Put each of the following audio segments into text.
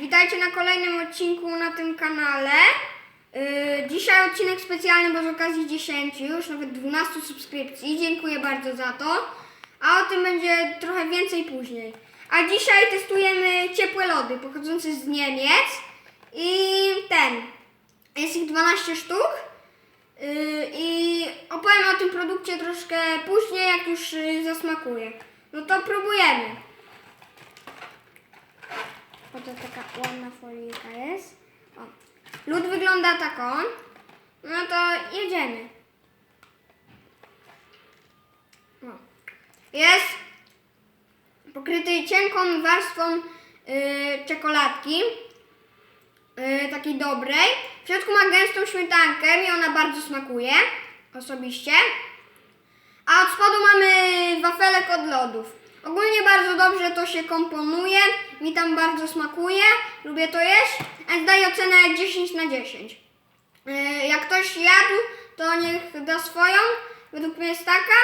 witajcie na kolejnym odcinku na tym kanale. Yy, dzisiaj odcinek specjalny, bo z okazji 10, już nawet 12 subskrypcji. Dziękuję bardzo za to. A o tym będzie trochę więcej później. A dzisiaj testujemy ciepłe lody pochodzące z Niemiec. I ten. Jest ich 12 sztuk. Yy, I opowiem o tym produkcie troszkę później, jak już yy, zasmakuje. No to próbujemy. Oto taka ładna jest. O. Lód wygląda taką. No to jedziemy. O. Jest pokryty cienką warstwą yy, czekoladki. Yy, takiej dobrej. W środku ma gęstą śmietankę i ona bardzo smakuje. Osobiście. A od spodu mamy wafelek od lodów. Ogólnie bardzo dobrze to się komponuje. Mi tam bardzo smakuje. Lubię to jeść. A daję ocenę 10 na 10. Yy, Jak ktoś jadł, to niech da swoją. Według mnie jest taka.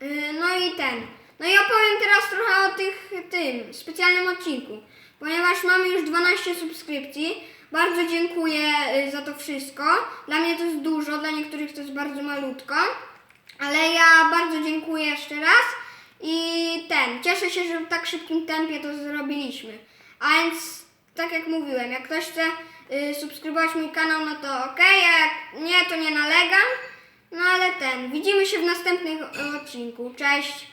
Yy, No i ten. No i opowiem teraz trochę o tych, tym specjalnym odcinku. Ponieważ mamy już 12 subskrypcji. Bardzo dziękuję yy, za to wszystko. Dla mnie to jest dużo, dla niektórych to jest bardzo malutko. Ale ja bardzo dziękuję jeszcze raz. I ten, cieszę się, że w tak szybkim tempie to zrobiliśmy. A więc, tak jak mówiłem, jak ktoś chce y, subskrybować mój kanał, no to ok, jak nie, to nie nalegam. No ale ten, widzimy się w następnym odcinku. Cześć!